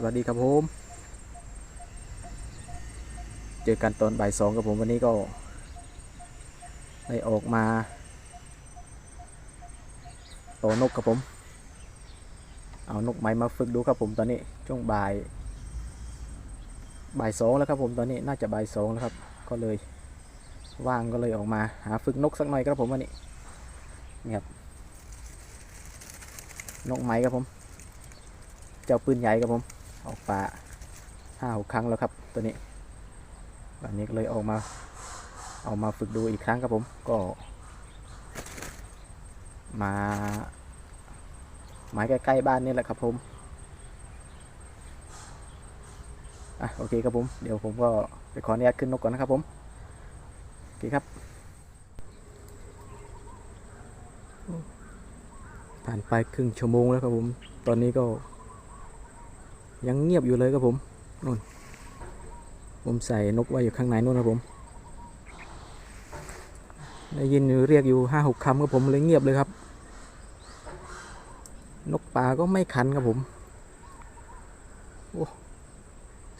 สวัสดีครับผมเจอกันตอนบ่ายสองกับผมวันนี้ก็ได้ออกมาโตนกครับผม เอานกไม้มาฝึกดูครับผมตอนนี้ช่วงบ่ายบ่ายสองแล้วครับผมตอนนี้น่าจะบ่ายสองแล้วครับ ก็เลยว่างก็เลยออกมาหาฝึกนกสักหน่อยครับผมวันนี้นี่ครับนกไม้ครับผม เจ้าปืนใหญ่ครับผม ออกป่าห้าหกครั้งแล้วครับตัวนี้วันนี้เลยออกมาเอามาฝึกดูอีกครั้งครับผมก็ มาหมายใกล้ๆบ้านนี่แหละครับผมอะโอเคครับผมเดี๋ยวผมก็ไปขออนุญาตขึ้นนกก่อนนะครับผมโอเคครับ ผ่านไปครึ่งชั่วโมงแล้วครับผม ตอนนี้ก็ ยังเงียบอยู่เลยครับผมนู่นผมใส่นกไว้อยู่ข้างในนู่นครับผมได้ยินเรียกอยู่ห้าหกคำครับผมเลยเงียบเลยครับ นกป่าก็ไม่ขันครับผมโอ้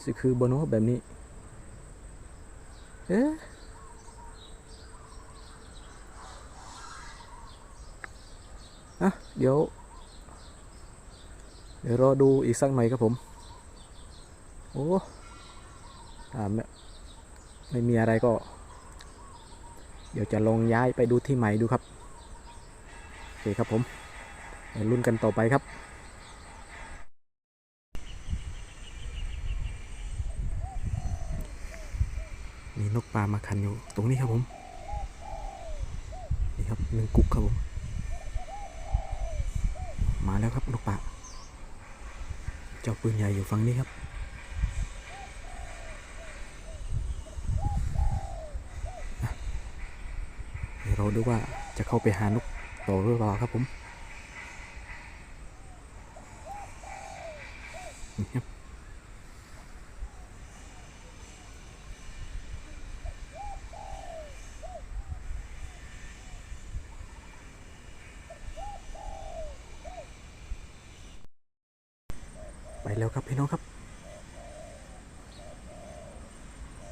สิคือบนนแบบนี้เอ๊ะอะเดี๋ยว เดี๋ยวรอดูอีกสักหน่อยครับผม อ้ไม่ไม่มีอะไรก็ เดี๋ยวจะลองย้ายไปดูที่ใหม่ดูครับโอเคครับผมเดี๋ยวลุ้นกันต่อไปครับมีนกปลามาคันอยู่ตรงนี้ครับผม นี่ครับหนึ่งกุกครับผม มาแล้วครับนกปลาเจ้าปืนใหญ่อยู่ฝั่งนี้ครับ เดี๋ยวเราดูว่าจะเข้าไปหานกต่อหรือเปล่าครับผมนี่ครับไปแล้วครับพี่น้องครับ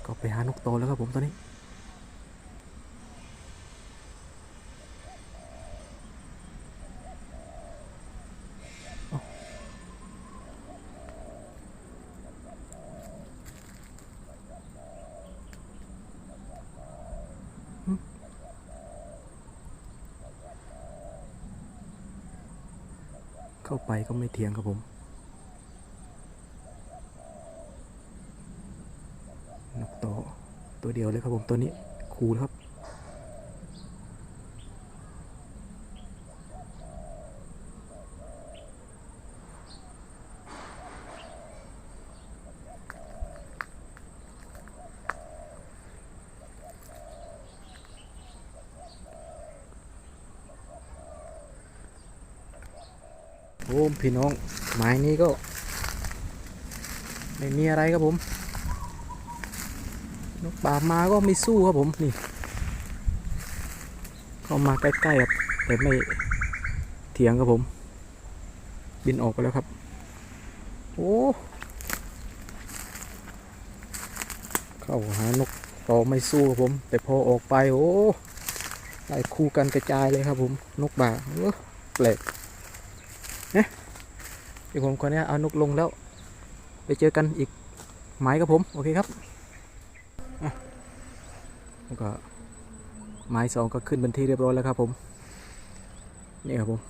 ก็ไปหานกโตแล้วครับผมตอนนี้ เข้าไปก็ไม่เถียงครับผมนกโตตัวเดียวเลยครับผมตัวนี้คูลครับ อ้พี่น้องไม้นี้ก็ไม่มีอะไรครับผมนกป่ามาก็ไม่สู้ครับผมนี่เข้ามาใกล้ๆครับแต่ไม่เถียงครับผม บินออกไปแล้วครับ โอ้เข้าหานกต่อไม่สู้ครับผม แต่พอออกไปโอ้ได้คู่กันกระจายเลยครับผม นกบ่าเออแปลก เนี่ยเดี๋ยวผมขออนุญาตเอานกลงแล้ว ไปเจอกันอีกหมายครับผม โอเคครับแล้วก็ไม้สองก็ขึ้นเป็นที่เรียบร้อยแล้วครับผม นี่ครับผม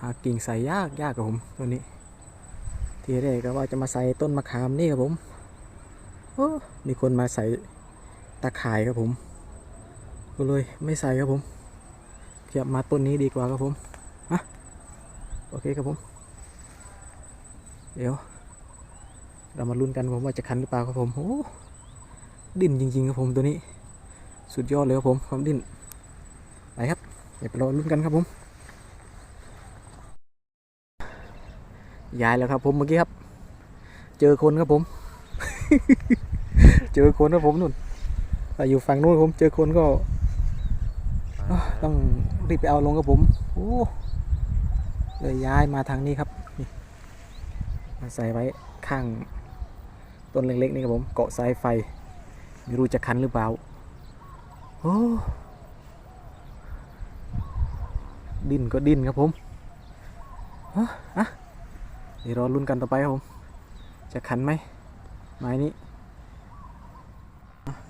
หากิ่งใส่ยากยากครับผมตัวนี้ ทีแรกก็ว่าจะมาใส่ต้นมะขามนี่ครับผมโอ้มีคนมาใส่ตะข่ายครับผม ก็เลยไม่ใส่ครับผม เทียบมาต้นนี้ดีกว่าครับผมอะโอเคครับผม เดี๋ยว เรามาลุ้นกันผมว่าจะคันหรือเปล่าครับผมโอ้ดิ้นจริงๆครับผมตัวนี้ สุดยอดเลยครับผมความดิ้นไปครับเดี๋ยวไปรอลุ้นกันครับผม ย้ายแล้วครับผมเมื่อกี้ครับ เจอคนครับผม เจอคนครับผมนู่นแต่อยู่ฝั่งนู้นผมเจอคนก็ ต้องรีบไปเอาลงครับผมโอ้เลยย้ายมาทางนี้ครับนี่มาใส่ไว้ข้างต้นเล็กๆนี่ครับผมเกาะสายไฟ ไม่รู้จะคันหรือเปล่าโอ้ดินก็ดินครับผมฮะอะเดี๋ยวรอลุ้นกันต่อไปครับผม จะคันไหมไม้นี้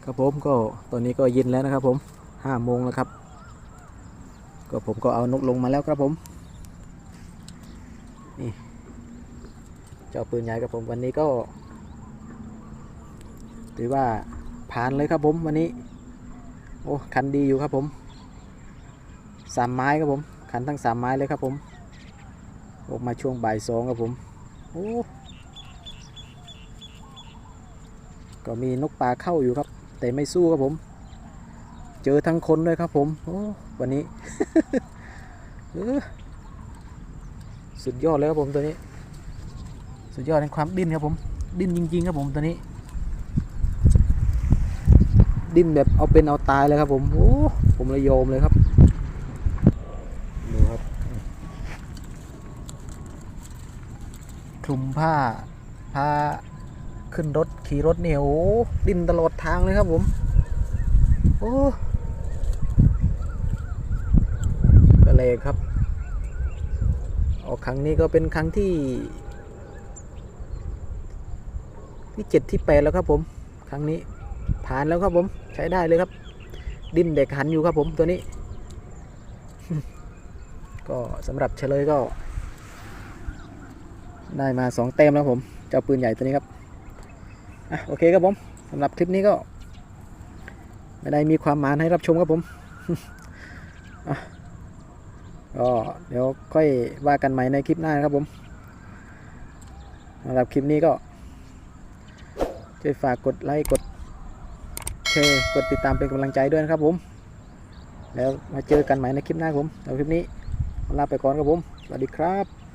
ครับผมก็ตอนนี้ก็เย็นแล้วนะครับผมห้าโมงแล้วครับ ก็ผมก็เอานกลงมาแล้วครับผมนี่เจ้าปืนใหญ่ครับผมวันนี้ก็ถือว่าผ่านเลยครับผมวันนี้โอ้คันดีอยู่ครับผมสามไม้ครับผมคันทั้งสามไม้เลยครับผมออกมาช่วงบ่ายสองครับผมโอ้ก็มีนกปลาเข้าอยู่ครับ แต่ไม่สู้ครับผม เจอทั้งคนด้วยครับผม โอ้วันนี้ สุดยอดเลยครับผมตัวนี้ สุดยอดในความดิ้นครับผม ดิ้นจริง ๆ ครับผมตัวนี้ ดิ้นแบบเอาเป็นเอาตายเลยครับผม โอ้ผมเลยโยมเลยครับดูครับคลุมผ้าผ้าขึ้นรถขี่รถเนี่ยโอ้ดิ้นตลอดทางเลยครับผม โอ้ก็เลยครับออกครั้งนี้ก็เป็นครั้งที่ ที่เจ็ดที่แปดแล้วครับผม ครั้งนี้ผ่านแล้วครับผมใช้ได้เลยครับ ดิ้นเด็กหันอยู่ครับผมตัวนี้ ก็สำหรับเฉลยก็ ได้มาสองเต็มแล้วผม เจ้าปืนใหญ่ตัวนี้ครับอะโอเคครับผมสำหรับคลิปนี้ก็ ไม่ได้มีความหมายให้รับชมครับผมก็เดี๋ยวค่อยว่ากันใหม่ในคลิปหน้านะครับผมสำหรับคลิปนี้ก็ช่วยฝากกดไลค์กดแชร์กดติดตามเป็นกำลังใจด้วยนะครับผม แล้วมาเจอกันใหม่ในคลิปหน้าครับผมสำหรับคลิปนี้ลาไปก่อนครับผม สวัสดีครับ